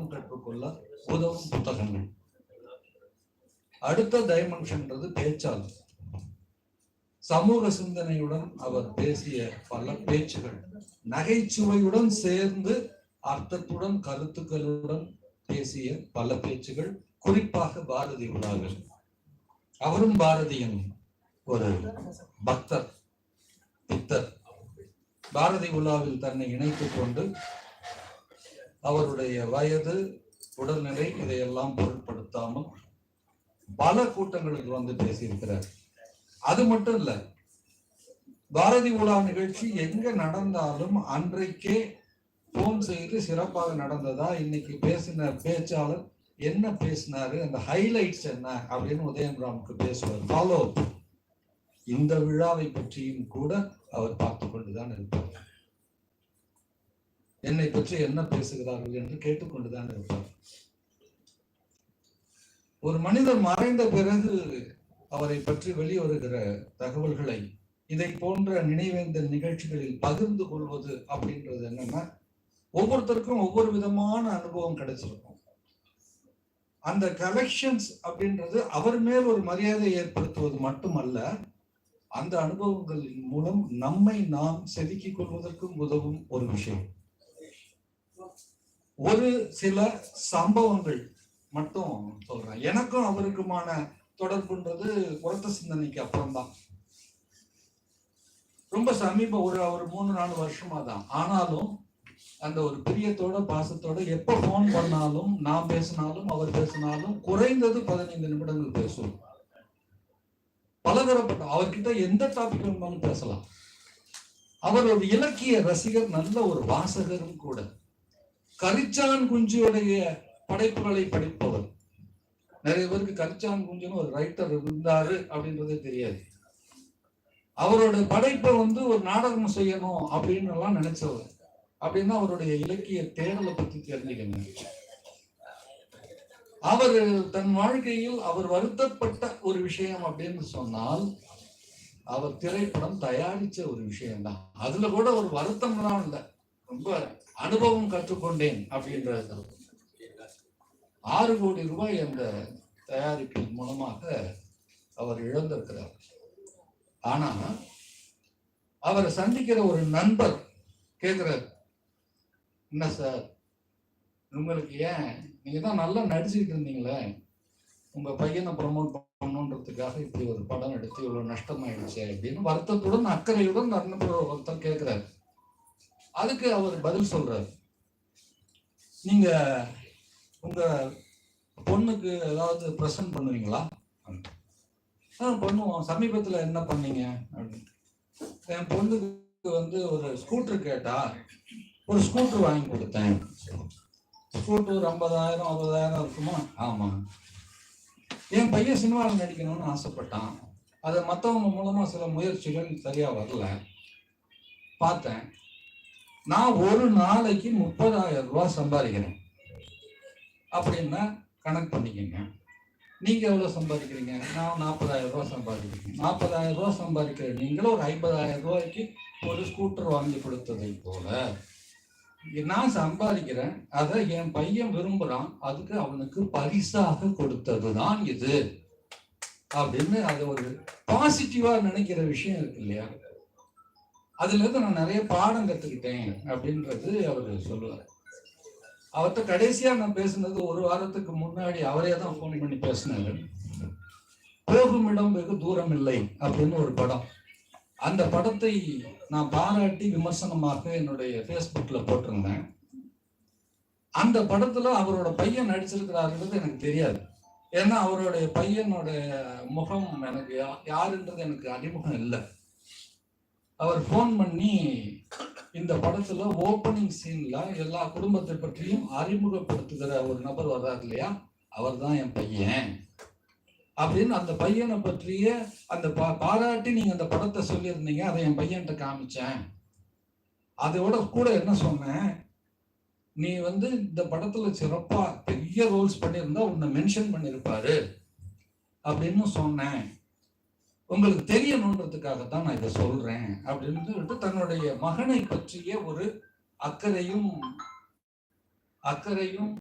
பாடம் கற்றுக்கொள்ள உதவும் புத்தகங்கள். அடுத்த டைமென்ஷன்ன்றது பேச்சாளர். சமூக சிந்தனையுடன் அவர் பேசிய பல பேச்சுகள் நகைச்சுவையுடன் சேர்ந்து அர்த்தத்துடன் கருத்துக்களுடன் பேசிய பல பேச்சுகள் குறிப்பாக பாரதி விழாவில் அவரும் பாரதியின் ஒரு பக்தர் பித்தர். பாரதி உலாவில் தன்னை இணைத்துக் கொண்டு அவருடைய வயது உடல்நிலை இதையெல்லாம் பொருட்படுத்தாமல் பல கூட்டங்களுக்கு வந்து பேசியிருக்கிறார். அது மட்டும் இல்ல பாரதி உலா நிகழ்ச்சி எங்க நடந்தாலும் அன்றைக்கே போன் செய்து சிறப்பாக நடந்ததா? இன்னைக்கு பேசின பேச்சாளர் என்ன பேசினாரு? அந்த ஹைலைட்ஸ் என்ன? அப்படின்னு உதயம் ராமுக்கு பேசுவார் ஃபாலோ இந்த விழாவை பற்றியும் கூட அவர் பார்த்து கொண்டுதான் இருப்பார். என்னை பற்றி என்ன பேசுகிறார்கள் என்று கேட்டுக்கொண்டுதான் இருப்பார் ஒரு மனிதர் மறைந்த பிறகு அவரை பற்றி வெளிவருகிற தகவல்களை இதை போன்ற நினைவேந்த நிகழ்ச்சிகளில் பகிர்ந்து கொள்வது அப்படின்றது என்னன்னா ஒவ்வொருத்தருக்கும் ஒவ்வொரு விதமான அனுபவம் கிடைச்சிருக்கும். அந்த கலெக்ஷன்ஸ் அப்படின்றது அவர் மேல் ஒரு மரியாதை ஏற்படுத்துவது மட்டுமல்ல அந்த அனுபவங்களின் மூலம் நம்மை நாம் செதுக்கிக் கொள்வதற்கும் உதவும் ஒரு விஷயம். ஒரு சில சம்பவங்கள் மட்டும் சொல்றேன். எனக்கும் அவருக்குமான தொடர்புன்றது உரத்த சிந்தனைக்கு அப்புறம் தான் ரொம்ப சமீப ஒரு ஒரு மூணு நாலு வருஷமா தான் ஆனாலும் அந்த ஒரு பிரியத்தோட பாசத்தோட எப்ப போன் பண்ணாலும் நான் பேசினாலும் அவர் பேசினாலும் குறைந்தது பதினைந்து நிமிடங்கள் பேசுவோம். பலதரப்பட்ட அவர்கிட்ட எந்த டாபிக் வேணுமாலும் பேசலாம். அவர் ஒரு இலக்கிய ரசிகர் நல்ல ஒரு வாசகரும் கூட. கரிச்சான் குஞ்சுடைய படைப்புகளை படிப்பவர். நிறைய பேருக்கு கரிச்சான் குஞ்சுன்னு ஒரு ரைட்டர் இருந்தாரு அப்படின்றதே தெரியாது. அவரோட படைப்பை வந்து ஒரு நாடகம் செய்யணும் அப்படின்னு எல்லாம் நினைச்சவர். அப்படின்னா அவருடைய இலக்கிய தேடலை பத்தி தெரிஞ்சுக்கணும் அவர் தன் வாழ்க்கையில் அவர் வருத்தப்பட்ட ஒரு விஷயம் அப்படின்னு சொன்னால் அவர் திரைப்படம் தயாரிச்ச ஒரு விஷயம்தான். அதுல கூட ஒரு வருத்தம் தான் இல்லை. ரொம்ப அனுபவம் கற்றுக்கொண்டேன் அப்படின்றது ஆறு கோடி ரூபாய் அந்த தயாரிப்பின் மூலமாக அவர் இழந்திருக்கிறார். ஆனா அவரை சந்திக்கிற ஒரு நண்பர் கேட்கிறார் என்ன சார் உங்களுக்கு ஏன் நீங்க தான் நல்லா நடிச்சுக்கிட்டு இருந்தீங்களே? உங்க பையனை ப்ரமோட் பண்ணணுன்றதுக்காக இப்படி ஒரு படம் எடுத்து இவ்வளவு நஷ்டமாயிடுச்சு? அப்படின்னு வருத்தத்துடன் அக்கறையுடன் நண்பர் ஒருத்தர் கேட்கிறாரு. அதுக்கு அவர் பதில் சொல்றாரு. நீங்க உங்க பொண்ணுக்கு ஏதாவது ப்ரெசன்ட் பண்ணுவீங்களா? ஆ பண்ணுவோம். சமீபத்துல என்ன பண்ணீங்க? அப்படின்னு என் பொண்ணுக்கு வந்து ஒரு ஸ்கூட்டர் கேட்டா ஒரு ஸ்கூட்டர் வாங்கி கொடுத்தேன். ஸ்கூட்டர் ஒரு ஐம்பதாயிரம் அறுபதாயிரம் இருக்குமா? ஆமா. என் பையன் சினிமாவில் நடிக்கணும்னு ஆசைப்பட்டான். அதை மற்றவங்க மூலமா சில முயற்சிகள் சரியா வரல. பார்த்தேன். நான் ஒரு நாளைக்கு முப்பதாயிரம் ரூபாய் சம்பாதிக்கிறேன். அப்படின்னா கணக்கு பண்ணிக்கங்க. நீங்க எவ்வளவு சம்பாதிக்கிறீங்க? நான் நாற்பதாயிரம் ரூபாய் சம்பாதிக்கிறேன். நாற்பதாயிரம் ரூபாய் சம்பாதிக்கிற நீங்களும் ஒரு ஐம்பதாயிரம் ரூபாய்க்கு ஒரு ஸ்கூட்டர் வாங்கி கொடுத்ததை போல நான் சம்பாதிக்கிறேன். அதை என் பையன் விரும்புறான். அதுக்கு அவனுக்கு பரிசாக கொடுத்ததுதான் இது. அப்படின்னு அது ஒரு பாசிட்டிவா நினைக்கிற விஷயம் இருக்கு இல்லையா? அதுல இருந்து நான் நிறைய பாடம் கத்துக்கிட்டேன் அப்படின்றது அவர் சொல்லுவார். அவர்கிட்ட கடைசியா நான் பேசுனது ஒரு வாரத்துக்கு முன்னாடி அவரே தான் ஃபோன் பண்ணி பேசினாரு. போகும் இடம் வெகு தூரம் இல்லை அப்படின்னு ஒரு படம். அந்த படத்தை நான் பாராட்டி விமர்சனமாக என்னுடைய ஃபேஸ்புக்ல போட்டிருந்தேன். அந்த படத்துல அவரோட பையன் நடிச்சிருக்கிறாருன்றது எனக்கு தெரியாது. ஏன்னா அவருடைய பையனோட முகம் எனக்கு யா- யாருன்றது எனக்கு அறிமுகம் இல்லை. அவர் ஃபோன் பண்ணி இந்த படத்துல ஓப்பனிங் சீன்ல எல்லா குடும்பத்தை பற்றியும் அறிமுகப்படுத்துகிற ஒரு நபர் வர்றாரு இல்லையா? அவர் தான் என் பையன். அப்படின்னு அந்த பையனை பற்றிய அந்த பா- பாராட்டி நீங்க அந்த படத்தை சொல்லியிருந்தீங்க. அதை என் பையன்கிட்ட காமிச்சேன். அதோட கூட என்ன சொன்னேன்? நீ வந்து இந்த படத்துல சிறப்பா பெரிய ரோல்ஸ் பண்ணியிருந்தா உன்னை மென்ஷன் பண்ணியிருப்பாரு. அப்படின்னு சொன்னேன். உங்களுக்கு தெரியணுன்றதுக்காகத்தான் நான் இதை சொல்றேன் அப்படின்னு சொல்லிட்டு தன்னுடைய மகனை பற்றிய ஒரு அக்கறையும் அக்கறையும்